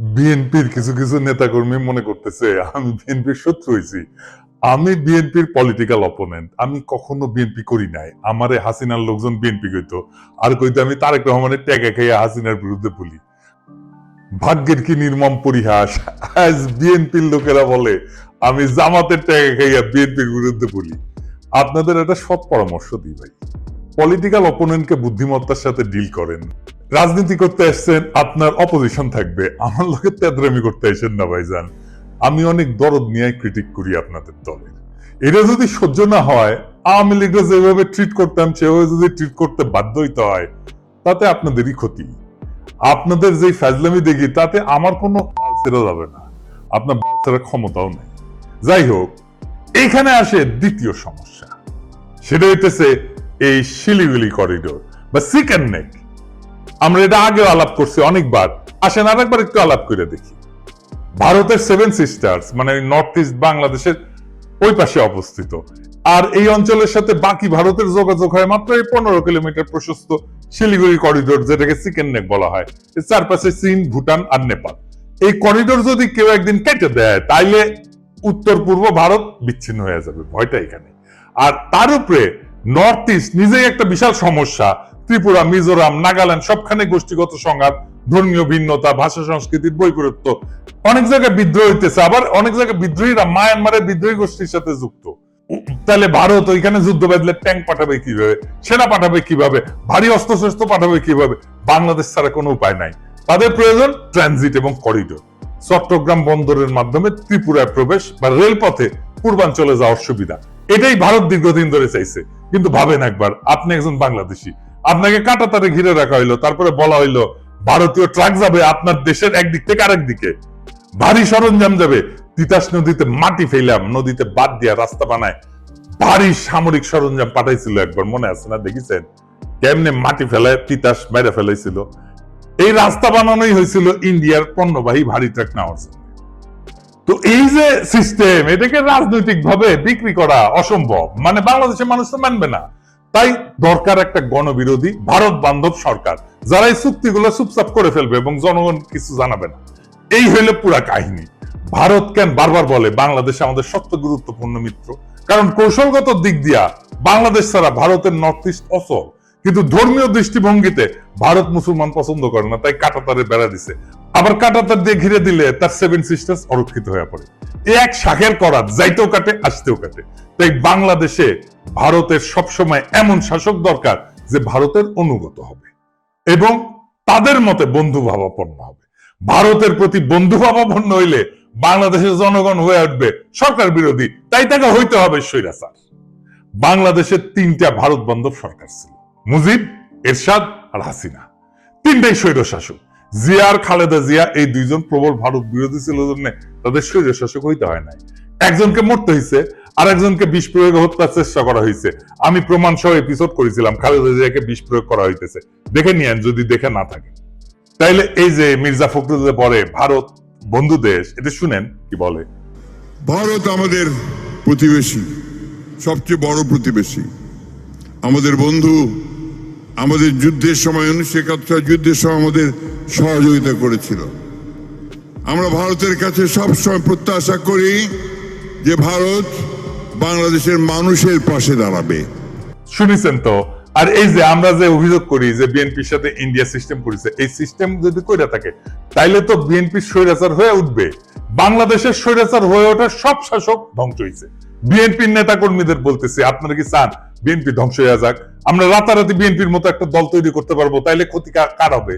বিএনপির কিছু কিছু নেতাকর্মী মনে করতেছে, আমি বিএনপির শত্রু হয়েছি। আমি বিএনপির পলিটিক্যাল অপোনেন্ট আমি কখনো বিএনপি করি নাই। আমারে হাসিনার লোকজন বিএনপি কইতো, আর কইতো আমি তারেক রহমানের ট্যাগে খাইয়া হাসিনার বিরুদ্ধে বলি। ভাগ্যের কি নির্মম পরিহাস, আজ বিএনপির লোকেরা বলে, আমি জামাতের ট্যাগে খাইয়া বিএনপির বিরুদ্ধে বলি। আপনাদের একটা সৎ পরামর্শ দিই ভাই। পলিটিক্যাল অপোনেন্টকে বুদ্ধিমত্তার সাথে ডিল করেন। রাজনীতি করতে আসছেন আপনার অপোজিশন থাকবে। আমার লোকের তেদরামি করতে আসেন না ভাইজান। আমি অনেক দরদ নিয়ে ক্রিটিক করি আপনাদের দলের। এটা যদি সহ্য না হয়, আওয়ামী লীগরা যেভাবে ট্রিট করতাম, সেভাবে যদি ট্রিট করতে বাধ্য হইতে হয়, তাতে আপনাদেরই ক্ষতি। আপনাদের যে ফাজলামি দেখি, তাতে আমার কোনো ছেড়ে যাবে না। আপনার বাচ্চারা ক্ষমতাও নেই। যাই হোক, এখানে আসে দ্বিতীয় সমস্যা। সেটা হইতেছে এই শিলিগুড়ি করিডোর বা সিকেন নেক আমরা এটা আগেও আলাপ করছি অনেকবার। আসেন আরেকবার একটু আলাপ করে দেখি। ভারতের সেভেন সিস্টার্স মানে নর্থ ইস্ট বাংলাদেশের ওই পাশে অবস্থিত। আর এই অঞ্চলের সাথে বাকি ভারতের যোগাযোগ হয় মাত্র এই পনেরো কিলোমিটার প্রশস্ত শিলিগুড়ি করিডোর যেটাকে চিকেন নেক বলা হয়। চারপাশে চীন, ভুটান আর নেপাল। এই করিডোর যদি কেউ একদিন কেটে দেয়, তাইলে উত্তর পূর্ব ভারত বিচ্ছিন্ন হয়ে যাবে, ভয়টা এখানে। আর তার উপরে নর্থ ইস্ট নিজেই একটা বিশাল সমস্যা ত্রিপুরা, মিজোরাম, নাগাল্যান্ড সবখানে গোষ্ঠীগত সংঘাত, ধর্মীয় ভিন্নতা, ভাষা সংস্কৃতির বৈপরীত্য। অনেক জায়গায় বিদ্রোহ হইতেছে, আবার অনেক জায়গায় বিদ্রোহীরা মায়ানমারের বিদ্রোহী গোষ্ঠীর সাথে যুক্ত। তাহলে ভারত ওইখানে যুদ্ধ বাঁধলে ট্যাঙ্ক পাঠাবে কীভাবে? সেনা পাঠাবে কীভাবে? ভারী অস্ত্রশস্ত্র পাঠাবে কীভাবে? বাংলাদেশ ছাড়া কোনো উপায় নাই। তাদের প্রয়োজন ট্রানজিট এবং করিডোর চট্টগ্রাম বন্দরের মাধ্যমে ত্রিপুরায় প্রবেশ বা রেলপথে পূর্বাঞ্চলে যাওয়ার সুবিধা। এটাই ভারত দীর্ঘদিন ধরে চাইছে। কিন্তু ভাবেন একবার, আপনি একজন বাংলাদেশি। আপনাকে কাটাতারে ঘিরে রাখা হইল, তারপরে বলা হইল, ভারতীয় ট্রাক যাবে আপনার দেশের একদিক থেকে আরেক দিকে। ভারী সরঞ্জাম যাবে। তিতাস নদীতে মাটি ফেলাম, নদীতে বাদ দিয়া রাস্তা বানায়। ভারী সামরিক সরঞ্জাম পাঠাইছিল একবার, মনে আছে না? দেখেছেন? কেমনে মাটি ফেলায় তিতাস মেরে ফেলাইছিল। এই রাস্তা বানানোই হয়েছিল ইন্ডিয়ার পণ্যবাহী ভারী ট্রাক নেওয়ার তো এই যে সিস্টেম এটাকে রাজনৈতিক ভাবে বিক্রি করা অসম্ভব। মানে বাংলাদেশের মানুষ তো মানবে না। তাই দরকার একটা গণবিরোধী ভারত বান্ধব সরকার, যারা এই চুক্তিগুলো চুপচাপ করে ফেলবে এবং জনগণ কিছু জানাবে না। এই হইলে পুরা কাহিনী। ভারত কেন বারবার বলে, বাংলাদেশ আমাদের সত্য গুরুত্বপূর্ণ মিত্র? কারণ কৌশলগত দিক দিয়া বাংলাদেশ ছাড়া ভারতের নর্থ ইস্ট অচল। কিন্তু ধর্মীয় দৃষ্টিভঙ্গিতে ভারত মুসলমান পছন্দ করে না, তাই কাটাতারে বেড়া দিছে। আবার কাটাতার দিয়ে ঘিরে দিলে তার সেভেন সিস্টার্স অরক্ষিত হয়ে পড়ে। এ এক শাখের করাত, যাইতেও কাটে, আসতেও কাটে। তাই বাংলাদেশে ভারতের সবসময় এমন শাসক দরকার যে ভারতের অনুগত হবে এবং তাদের মতে বন্ধু ভাবাপন্ন হবে। ভারতের প্রতি বন্ধু ভাবাপন্ন হইলে বাংলাদেশের জনগণ হয়ে উঠবে সরকার বিরোধী, তাই তাকে হইতে হবে স্বৈরাচার। বাংলাদেশের তিনটা ভারত বান্ধব সরকার ছিল, মুজিব, এরশাদ আর হাসিনা। তিনটাই স্বৈর শাসক জিয়া আর খালেদা জিয়া এই দুইজন প্রবল ভারত বিরোধী ছিল জন্য তাদের স্বৈর শাসক হইতে হয় নাই। একজনকে মরতে হয়েছে আর একজনকে বিষ প্রয়োগে হত্যার চেষ্টা করা হয়েছে আমি প্রমাণ সহ এপিসোড করেছিলাম, খালেদা জিয়াকে বিষ প্রয়োগ করা হইতেছে। দেখে নিয়েন যদি দেখে না থাকে। তাইলে এই যে মির্জা ফখরুল পরে ভারত বন্ধু দেশ, এটা শুনেন কি বলে? ভারত আমাদের প্রতিবেশী, সবচেয়ে বড় প্রতিবেশী। আমাদের বন্ধু আমাদের যুদ্ধের সময় উনিশশো একাত্তর যুদ্ধের সময় আমাদের সহযোগিতা করেছিল। আমরা ভারতের কাছে সবসময় প্রত্যাশা করি যে ভারত বাংলাদেশের মানুষের পাশে দাঁড়াবে। শুনেছেন তো? আর এই যে আমরা যে অভিযোগ করি যে বিএনপির সাথে ইন্ডিয়া সিস্টেম করেছে, এই সিস্টেম যদি কইরা থাকে, তাইলে তো বিএনপি স্বৈরাচার হয়ে উঠবে। বাংলাদেশের স্বৈরাচার হয়ে ওঠার সব শাসক ধ্বংস হয়েছে বিএনপির নেতা কর্মীদের বলতেছে, আপনারা কি চান বিএনপি ধ্বংস হয়ে যাক? আমরা রাতারাতি বিএনপির মতো একটা দল তৈরি করতে পারব, তাইলে ক্ষতি কার হবে?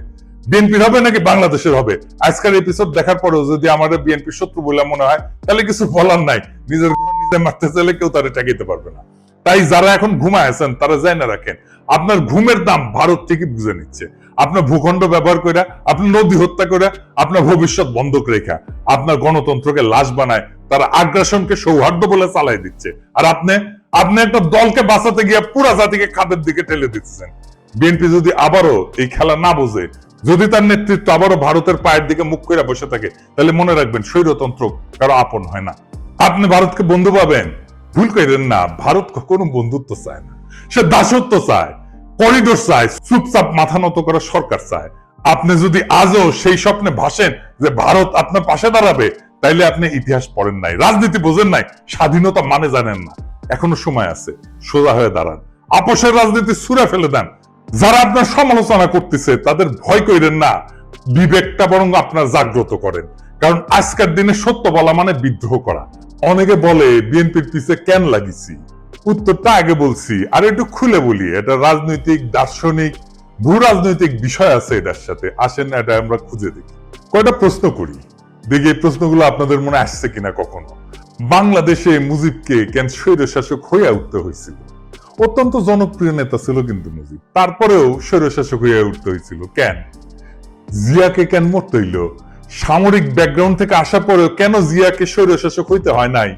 বিএনপির হবে নাকি বাংলাদেশের হবে? আজকের এপিসোড দেখার পরেও যদি আমাদের বিএনপির শত্রু বলে মনে হয় তাহলে কিছু বলার নাই। নিজের নিজে মারতে চাইলে কেউ তারে ঠেকাইতে পারবে না। তাই যারা এখন ঘুমায় আছেন, তারা যায় না রাখেন, আপনার ঘুমের দাম ভারত থেকে বুঝে নিচ্ছে। আপনার ভূখণ্ড ব্যবহার করে আপনার নদী হত্যা করে আপনার ভবিষ্যৎ বন্ধক রেখা, আপনার গণতন্ত্রকে লাশ বানায়, তারা আগ্রাসনকে সৌহার্দ্য বলে চালাই দিচ্ছে। আর আপনি আপনি একটা দলকে বাঁচাতে গিয়ে পুরা জাতিকে খাদের দিকে ঠেলে দিচ্ছেন। বিএনপি যদি আবারও এই খেলা না বোঝে, যদি তার নেতৃত্ব আবারও ভারতের পায়ের দিকে মুখ করে বসে থাকে, তাহলে মনে রাখবেন স্বৈরতন্ত্র কারও আপন হয় না। আপনি ভারতকে বন্ধু পাবেন। ভুল করেন না, ভারত কখনো বন্ধুত্ব চায় না। সে দাসত্ব চায়, করিডোর চায়, চুপচাপ মাথা নত করা সরকার চায়। আপনি যদি আজও সেই স্বপ্নে ভাসেন যে ভারত আপনার পাশে দাঁড়াবে, তাইলে আপনি ইতিহাস পড়েন নাই, রাজনীতি বোঝেন নাই, স্বাধীনতা মানে জানেন না। এখনও সময় আছে, সোজা হয়ে দাঁড়ান। আপোষের রাজনীতি সুরে ফেলে দেন। যারা আপনার সমালোচনা করতেছে, তাদের ভয় করেন না। বিবেকটা বরং আপনার জাগ্রত করেন। কারণ আজকের দিনে সত্য বলা মানে বিদ্রোহ করা। অনেকে বলে, বিএনপির পিছে কেন লাগিছি? উত্তরটা আগে বলছি, আর একটু খুলে বলি, এটা রাজনৈতিক, দার্শনিক, ভূ রাজনৈতিক বিষয় আছে এটার সাথে। আসেন না, এটা আমরা খুঁজে দেখি। কয়টা প্রশ্ন করি? দেখি এই প্রশ্নগুলো আপনাদের মনে আসছে কিনা কখনো। বাংলাদেশে মুজিবকে কেন শাসক হইয়া উঠতে হয়েছিল অত্যন্ত জনপ্রিয় নেতা ছিল কিন্তু মুজিব। তারপরেও স্বৈর শাসক হইয়া উঠতে হয়েছিল কেন? জিয়াকে কেন মরতে হইল? সামরিক ব্যাকগ্রাউন্ড থেকে আসা পরেও কেন জিয়াকে স্বৈর শাসক হইতে হয় নাই?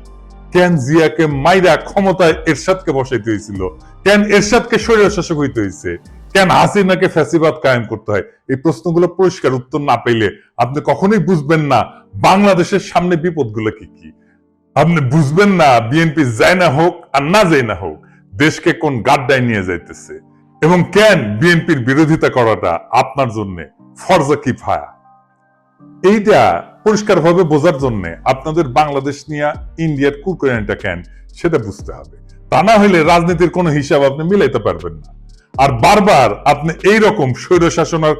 কেন জিয়াকে মাইরা ক্ষমতায় এরশাদকে বসাইতে হয়েছিল কেন এরশাদকে স্বৈর শাসক হইতে হয়েছে কেন হাসিনাকে ফ্যাসিবাদ কায়েম করতে হয়? এই প্রশ্নগুলো পরিষ্কার উত্তর না পেলে আপনি কখনোই বুঝবেন না বাংলাদেশের সামনে বিপদগুলো কি কি। আপনি বুঝবেন না বিএনপি যায় না হোক আর না যায় না হোক, দেশকে কোন গাড্ডায় নিয়ে যাইতেছে। এবং কেন বিএনপির বিরোধিতা করাটা আপনার জন্য ফরজা কিফায়া এইটা পরিষ্কারভাবে বোঝার জন্য আপনাদের বাংলাদেশ নিয়ে ইন্ডিয়ার কুরকুরানিটা কেন, সেটা বুঝতে হবে। তা না হলে রাজনীতির কোনো হিসাব আপনি মিলাইতে পারবেন না। আর বারবার আপনি এই রকম স্বৈর শাসন আর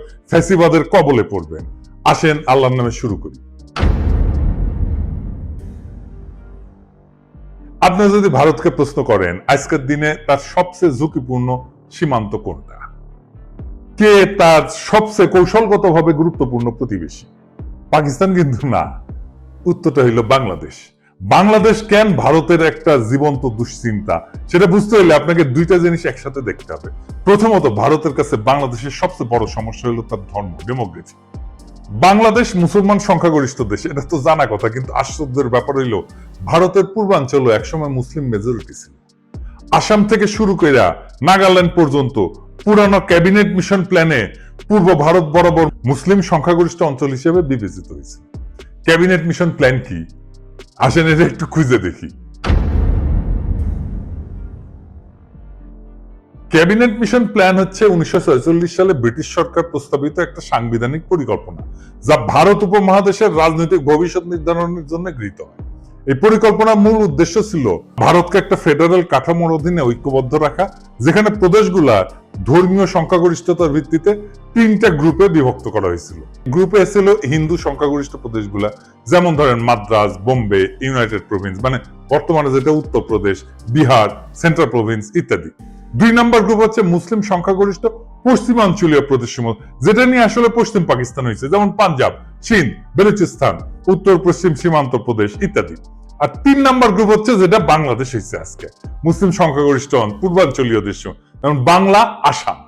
কবলে পড়বেন। আসেন, আল্লাহর নামে শুরু করি। আপনি যদি ভারতকে প্রশ্ন করেন, আজকের দিনে তার সবচেয়ে ঝুঁকিপূর্ণ সীমান্ত কোনটা? কে তার সবচেয়ে কৌশলগতভাবে গুরুত্বপূর্ণ প্রতিবেশী? পাকিস্তান কিন্তু না। উত্তরটা হইল বাংলাদেশ। বাংলাদেশ কেন ভারতের একটা জীবন্ত দুশ্চিন্তা? সেটা বুঝতে হলে আপনাকে দুইটা জিনিস একসাথে দেখতে হবে। প্রথমত, ভারতের কাছে বাংলাদেশের সবচেয়ে বড় সমস্যা হলো তার ধর্ম ডেমোক্রেসি বাংলাদেশ মুসলমান সংখ্যাগরিষ্ঠ দেশ, এটা তো জানা কথা, কিন্তু আশ্চর্যের ব্যাপার হইল, ভারতের পূর্বাঞ্চলও একসময় মুসলিম মেজরিটি ছিল। আসাম থেকে শুরু কইরা নাগাল্যান্ড পর্যন্ত পুরানো ক্যাবিনেট মিশন প্ল্যানে পূর্ব ভারত বরাবর মুসলিম সংখ্যাগরিষ্ঠ অঞ্চল হিসেবে বিবেচিত হয়েছে। ক্যাবিনেট মিশন প্ল্যান কি? আসেন এটা একটু খুঁজে দেখি। ক্যাবিনেট মিশন প্ল্যান হচ্ছে উনিশশো সালে ব্রিটিশ সরকার প্রস্তাবিত একটা সাংবিধানিক পরিকল্পনা, যা ভারত উপমহাদেশের রাজনৈতিক ভবিষ্যৎ নির্ধারণের জন্য গৃহীত হয়। এই পরিকল্পনার মূল উদ্দেশ্য ছিল ভারতকে একটা ফেডারেল কাঠামোর অধীনে ঐক্যবদ্ধ রাখা, যেখানে প্রদেশগুলা ধর্মীয় সংখ্যাগরিষ্ঠতার ভিত্তিতে তিনটা গ্রুপে বিভক্ত করা হয়েছিল। গ্রুপে ছিল হিন্দু সংখ্যাগরিষ্ঠ প্রদেশগুলা, যেমন ধরেন মাদ্রাজ বোম্বে, ইউনাইটেড প্রভিন্স মানে বর্তমানে যেটা উত্তরপ্রদেশ, বিহার, সেন্ট্রাল প্রভিন্স ইত্যাদি। দুই নম্বর গ্রুপ হচ্ছে মুসলিম সংখ্যাগরিষ্ঠ পশ্চিমাঞ্চলীয় প্রদেশসমূহ, যেটা নিয়ে আসলে পশ্চিম পাকিস্তান হয়েছে, যেমন পাঞ্জাব চীন বেলুচিস্তান, উত্তর, পশ্চিম সীমান্ত প্রদেশ ইত্যাদি। আর তিন নম্বর গ্রুপ হচ্ছে যেটা বাংলাদেশ হয়েছে আজকে। মুসলিম সংখ্যাগরিষ্ঠ পূর্বাঞ্চলীয় দেশ যেমন বাংলা, আসাম।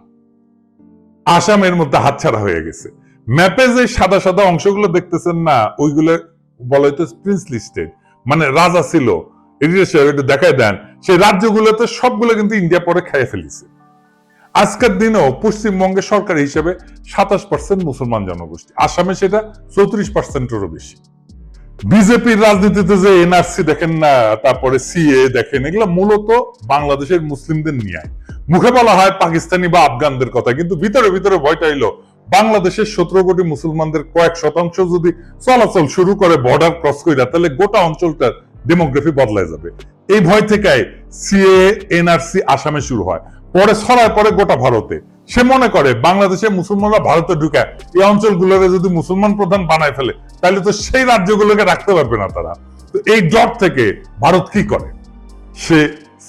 আসামের মধ্যে হাতছাড়া হয়ে গেছে। ম্যাপে যে সাদা সাদা অংশগুলো দেখতেছেন না, ওইগুলো বলা হইতো প্রিন্সলি স্টেট মানে রাজা ছিল। একটু দেখায় দেন সেই রাজ্যগুলোতে সবগুলো কিন্তু ইন্ডিয়া পরে খেয়ে ফেলিছে। আজকের দিনেও পশ্চিমবঙ্গে সরকার হিসেবে সাতাশ পার্সেন্ট মুসলমান জনগোষ্ঠী, আসামে সেটা চৌত্রিশ পার্সেন্টেরও বেশি। বিজেপির রাজনীতিতে যে এনআরসি দেখেন না, তারপরে সিএ দেখেন, এগুলো মূলত বাংলাদেশের মুসলিমদের নিয়ে মুখে বলা হয় পাকিস্তানি বা আফগানদের কথা, কিন্তু ভিতরে ভিতরে ভয়টা এলো। বাংলাদেশের সতেরো কোটি মুসলমানদের কয়েক শতাংশ যদি চলাচল শুরু করে বর্ডার ক্রস করে তাহলে গোটা অঞ্চলটার ডেমোগ্রাফি বদলায় যাবে। এই ভয় থেকে সিএ এনআরসি আসামে শুরু হয়। পরে ছড়ায় পরে গোটা ভারতে। সে মনে করে, বাংলাদেশে মুসলমানরা ভারতে ঢুকে, এই অঞ্চলগুলোকে যদি মুসলমান প্রধান বানায় ফেলে, তাহলে তো সেই রাজ্যগুলোকে রাখতে পারবে না তারা। তো এই ডট থেকে ভারত কি করে? সে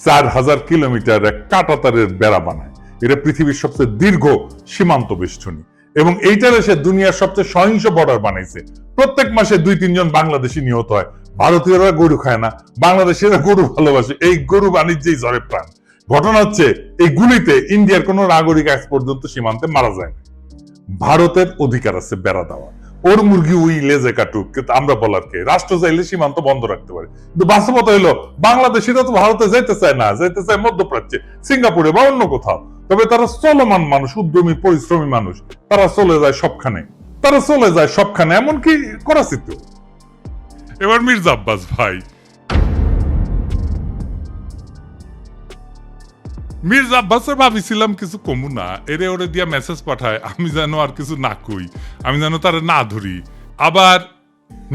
চার হাজার কিলোমিটার এক কাটাতারের বেড়া বানায়। এটা পৃথিবীর সবচেয়ে দীর্ঘ সীমান্ত বেষ্টনী। এবং এইটারে সে দুনিয়ার সবচেয়ে সহিংস বর্ডার বানাইছে। প্রত্যেক মাসে দুই তিনজন বাংলাদেশি নিহত হয়। ভারতীয়রা গরু খায় না, বাংলাদেশিরা গরু ভালোবাসে, এই গরু বাণিজ্যেই জ্বরে প্রাণ। ঘটনা হচ্ছে, এই গুলিতে ইন্ডিয়ার কোন নাগরিক আজ পর্যন্ত সীমান্তে মারা যায় ভারতের অধিকার আছে বেড়া দেওয়া। ওর মুরগি উই লেজে কাটুক আমরা বলার কে? রাষ্ট্র চাইলে সীমান্ত বন্ধ রাখতে পারে। কিন্তু বাস্তবতা হলো, বাংলাদেশিরা তো ভারতে যেতে চায় না যেতে চায় মধ্যপ্রাচ্যে, সিঙ্গাপুরে বা অন্য কোথাও। তবে তারা চলমান মানুষ, উদ্যমী, পরিশ্রমী মানুষ। তারা চলে যায় সবখানে। তারা চলে যায় সবখানে, এমনকি করাচিতে এবার মির্জা আব্বাস ভাই। মির্জা আব্বাসের ভাবিছিলাম কিছু কমু না, এরে ওরে দিয়া মেসেজ পাঠায়, আমি যেন আর কিছু না কই, আমি যেন তার না ধরি। আবার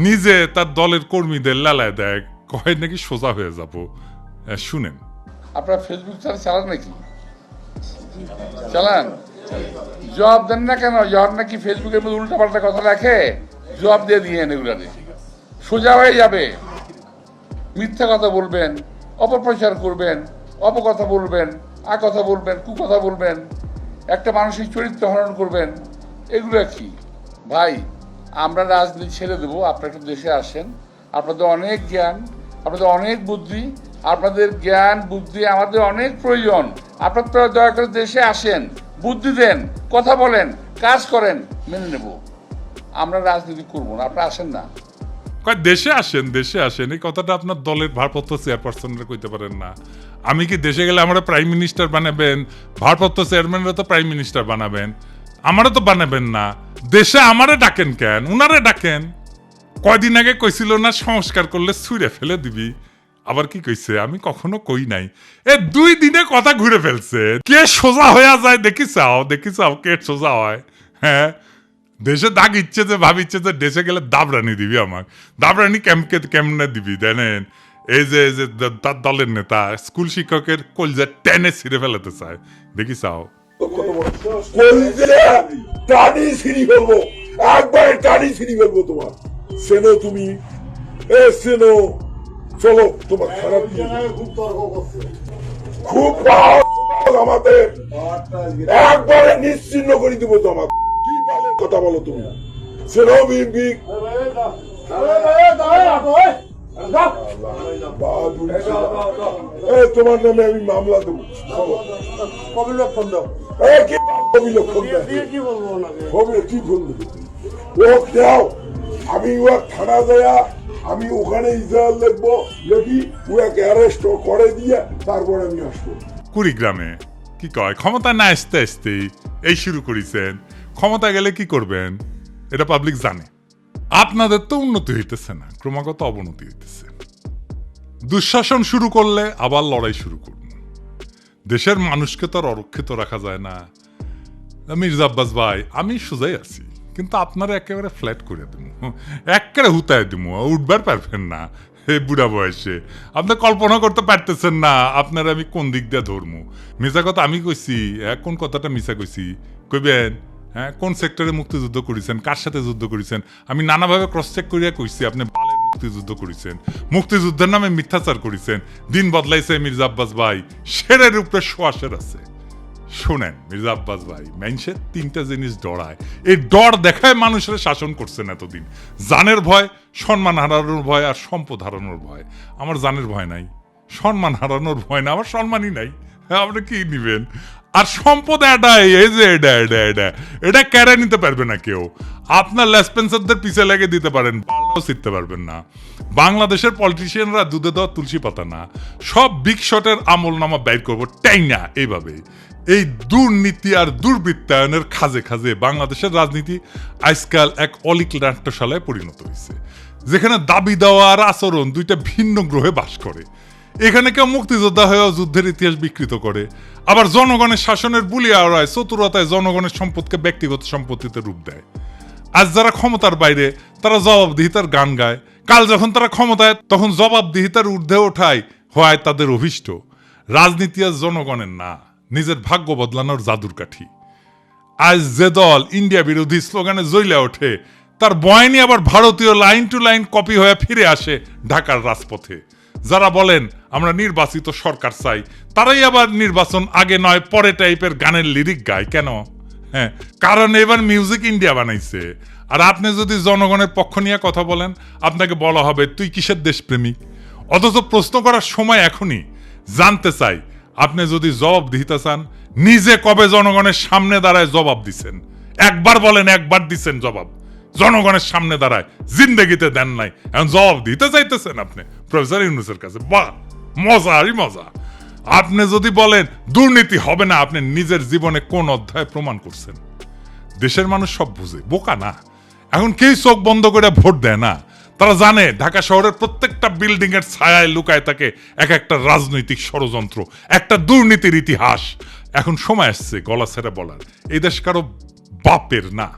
নিজে তার দলের কর্মীদের লালায় দেয়, কয় নাকি সোজা হয়ে যাব। শুনেন। আপনার ফেসবুক চালা চালান নাকি? চালান? জবাব দেন না কেন? যখন নাকি ফেসবুকের মধ্যে উল্টা পাল্টা কথা রাখে? জবাব দিয়ে দিয়ে এগুলারে। সোজা হয়ে যাবে। মিথ্যা কথা বলবেন, অপপ্রচার করবেন, অপকথা বলবেন আ কথা বলবেন, কুকথা বলবেন, একটা মানসিক চরিত্র হরণ করবেন, এগুলো কি? ভাই, আমরা রাজনীতি ছেড়ে দেবো, আপনারা একটু দেশে আসেন। আপনাদের অনেক জ্ঞান, আপনাদের অনেক বুদ্ধি, আপনাদের জ্ঞান, বুদ্ধি আমাদের অনেক প্রয়োজন। আপনারা দয়া করে দেশে আসেন, বুদ্ধি দেন, কথা বলেন, কাজ করেন, মেনে নেব। আমরা রাজনীতি করব না, আপনারা আসেন না। কয়, দেশে আসেন দেশে আসেন, এই কথাটা আপনার দলের ভারপ্রাপ্ত চেয়ারপারসনরা কইতে পারেন না। আমি কি দেশে গেলে আমরা প্রাইম মিনিস্টার বানাবেন? ভারপ্রাপ্ত চেয়ারম্যানরা তো প্রাইম মিনিস্টার বানাবেন। আমারও তো বানাবেন না। দেশে আমারে ডাকেন কেন? উনারে ডাকেন। কয়দিন আগে কইছিল না, সংস্কার করলে ছুঁড়ে ফেলে দিবি। আবার কি কইছে? আমি কখনো কই নাই। এ দুই দিনে কথা ঘুরে ফেলছে। কে সোজা হয়ে যায়, দেখি চাও দেখি চাও কে সোজা হয়। হ্যাঁ? দেশে দাগ ইচ্ছে যে ভাবিচ্ছে যে, দেশে গেলে দাবরানি দিবি আমাক। দাবরানি কেমকে কেমনে দিবি, জানেন? এই যে এই যে তার দলের নেতা, স্কুল শিক্ষকের কলজা টেনে ছিঁড়ে ফেলাতে চায়। দেখি চাও। টানি ছিঁড়ি ফেলব। একবারে টানি ছিঁড়ি ফেলব তোমার। সেনো তুমি? এ সেনো চলো, তোমার খারাপ কি খুব আমাদের। একবারে নিশ্চিন্ন করে দিব তোমার কি বালের কথা বলো তুমি। তোমার নামে আমি মামলা দেবো। চলো দাও। কি অবিলক্ষণ দেয় কি বলব ওনাকে? হবে কি বলব? ও দাও আমি ও থানা দেয়া আমি ওখানে ইসরায়েল লিখব লিখি ওকে অ্যারেস্ট করে দিয়ে তারপর আমি আসব। কুড়িগ্রামে। কি কয়? ক্ষমতা না আসতে আসতেই। এই শুরু করেছেন। ক্ষমতা গেলে কি করবেন? এটা পাবলিক জানে। আপনাদের তো উন্নতি হইতেছে না, ক্রমাগত অবনতি হইতেছে। দুঃশাসন শুরু করলে আবার লড়াই শুরু করুন দেশের মানুষকে তো আর অরক্ষিত রাখা যায় না। মির্জা আব্বাস ভাই, আমি সোজাই আছি, কিন্তু আপনারা একেবারে ফ্ল্যাট করে দিব একেবারে হুতায় দিব উঠবার পারবেন না। এই বুড়া বয়সে, আপনি কল্পনা করতে পারতেছেন না, আপনার আমি কোন দিক দিয়ে ধরমু। মিশা কথা আমি কইছি কোন কথাটা মিশা কইছি? কইবেন? হ্যাঁ কোন সেক্টরে মুক্তিযুদ্ধ করেছেন, কার সাথে যুদ্ধ করেছেন? আমি নানাভাবে ক্রস চেক করিয়া কইছি, আপনি বালের মুক্তিযুদ্ধ করেছেন। মুক্তিযুদ্ধের নামে মিথ্যাচার করেছেন। দিন বদলাইছে মির্জা আব্বাস ভাই। শেরের উপরে শোয়াশের আছে। শোনেন, মির্জা আব্বাস ভাই মানুষের তিনটা জিনিস ডরায়। এই ডর দেখায় মানুষের শাসন করছেন এতদিন। জানের ভয়, সম্মান হারানোর ভয় আর সম্পদ হারানোর ভয়। আমার জানের ভয় নাই। সম্মান হারানোর ভয় না, আমার সম্মানই নাই। আপনি কি নিবেন? আর সম্পদ এটাই এই যে, এটা এটা এটা। এটা কেড়ে নিতে পারবে না কেউ। আপনার লেসপেন্সারদের পিছে লেগে দিতে পারেন শিখতে পারবেন না। বাংলাদেশের পলিটিশিয়ানরা দুধে দেওয়া তুলসী পাতা না। সব বিগ শটের আমল নামা ব্যয় করব টাই না এইভাবে এই দুর্নীতি আর দুর্বৃত্তায়নের খাজে খাজে বাংলাদেশের রাজনীতি আজকাল এক অলিক নাট্যশালায় পরিণত হয়েছে যেখানে দাবি দেওয়া আর আচরণ দুইটা ভিন্ন গ্রহে বাস করে। এখানে কেউ মুক্তিযোদ্ধা হয়েও যুদ্ধের ইতিহাস বিকৃত করে। আবার জনগণের শাসনের বুলিয়া আড়ায় চতুরতায় জনগণের সম্পদকে ব্যক্তিগত সম্পত্তিতে রূপ দেয়। আজ যারা ক্ষমতার বাইরে, তারা জবাবদিহিতার গান গায়। কাল যখন তারা ক্ষমতায়, তখন জবাবদিহিতার ঊর্ধ্বে ওঠায় হয় তাদের অভিষ্ট। রাজনীতি আজ জনগণের না, নিজের ভাগ্য বদলানোর জাদুর কাঠি। আজ যে দল ইন্ডিয়া বিরোধী স্লোগানে জ্বলে ওঠে, তার বয়নি আবার ভারতীয় লাইন টু লাইন কপি হয়ে ফিরে আসে ঢাকার রাজপথে। যারা বলেন আমরা নির্বাচিত সরকার চাই। তারাই আবার নির্বাচন আগে নয়, পরে টাইপের গানের লিরিক গায়, কেন? হ্যাঁ কারণ এবার মিউজিক ইন্ডিয়া বানাইছে। আর আপনি যদি জনগণের পক্ষ নিয়ে কথা বলেন, আপনাকে বলা হবে, তুই কিসের দেশপ্রেমিক? অথচ প্রশ্ন করার সময় এখনই। জানতে চাই, আপনি যদি জবাব দিতে চান, নিজে কবে জনগণের সামনে দাঁড়ায় জবাব দিছেন? একবার বলেন, একবার দিছেন জবাব। জনগণের সামনে দাঁড়ায়, জিন্দগিতে দেন নাই। এখন জবাব দিতে চাইতেছেন আপনি, প্রফেসর ইউনুসের কাছে, বাহ! মজা আরই মজা। আপনি যদি বলেন, দুর্নীতি হবে না, আপনি নিজের জীবনে কোন অধ্যায় প্রমাণ করছেন? দেশের মানুষ সব বুঝে, বোকা না? এখন কেউ চোখ বন্ধ করে ভোট দেয় না? তারা জানে, ঢাকা শহরের প্রত্যেকটা বিল্ডিং এর ছায়ায় লুকায় থাকে এক একটা রাজনৈতিক ষড়যন্ত্র, একটা দুর্নীতির ইতিহাস। এখন সময় আসছে গলা ছেড়ে বলার। এই দেশ কারও বাপের না,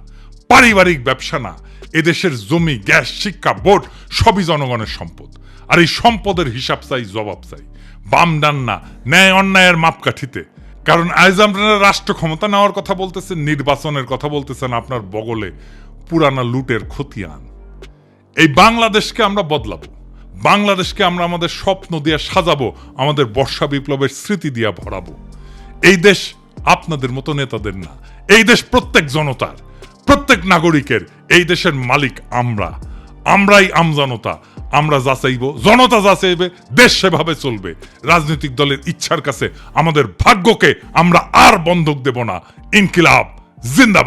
পারিবারিক ব্যবসা না। এদেশের জমি, গ্যাস, শিক্ষা বোর্ড সবই জনগণের সম্পদ। আর এই সম্পদের হিসাব চাই, জবাব চাই। বাম ডান না, ন্যায় অন্যায়ের মাপকাঠিতে। কারণ আজ আপনারা রাষ্ট্র ক্ষমতা নেওয়ার কথা বলতেছেন, নির্বাচনের কথা বলতেছেন, আপনার বগলে পুরানা লুটের খতিয়ান। এই বাংলাদেশকে আমরা বদলাবো। বাংলাদেশকে আমরা আমাদের স্বপ্ন দিয়ে সাজাবো, আমাদের বর্ষা বিপ্লবের স্মৃতি দিয়া ভরাবো। এই দেশ আপনাদের মতো নেতাদের না। এই দেশ প্রত্যেক জনতার, প্রত্যেক নাগরিকের, এই দেশের মালিক আমরা। আমরাই আমজনতা আমরা যাচাইব, জনতা যাচাইবে, দেশ সেভাবে চলবে। রাজনৈতিক দলের ইচ্ছার কাছে আমাদের ভাগ্যকে আমরা আর বন্ধক দেব না। ইনকিলাব, জিন্দাবাদ।